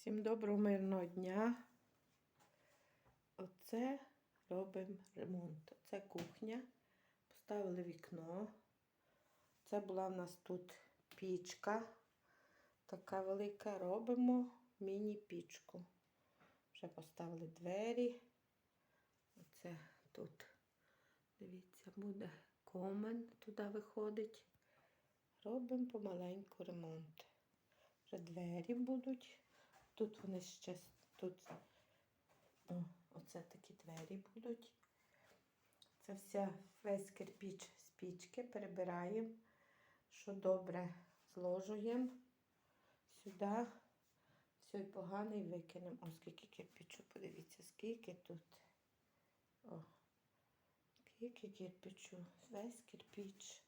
Всім доброго мирного дня. Оце робимо ремонт. Це кухня. Поставили вікно. Це була в нас тут пічка. Така велика. Робимо міні-пічку. Вже поставили двері. Оце тут, дивіться, буде комен туди виходить. Робимо помаленьку ремонт. Вже двері будуть. Тут вони ще тут о, оце такі двері будуть. Це вся весь кирпіч з пічки перебираємо, що добре зложуємо сюди. Все і поганий викинемо. О, скільки кирпичу, подивіться, скільки тут. О, скільки кирпичу, весь кирпіч.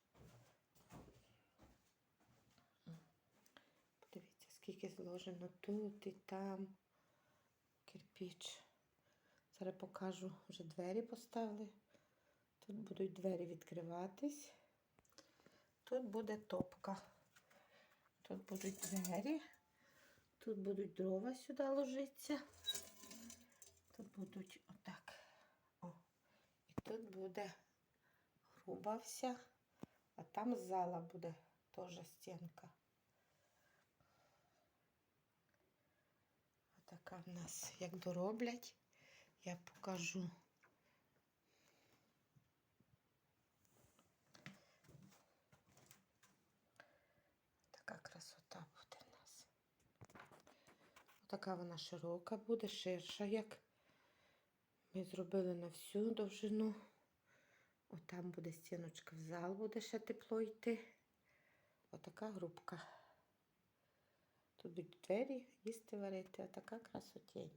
Подивіться, скільки зложено тут і там кирпіч. Зараз покажу, вже двері поставили. Тут будуть двері відкриватись. Тут буде топка. Тут будуть двері. Тут будуть дрова сюди ложитися. Тут будуть отак. О. І тут буде груба вся, а там зала буде теж стінка. Така в нас, як дороблять, я покажу. Така красота буде в нас. Така вона широка буде, ширша, як ми зробили на всю довжину. Отам буде стіночка в зал, буде ще тепло йти. Отака грубка. Тут двері, їсти варити, а така красотень.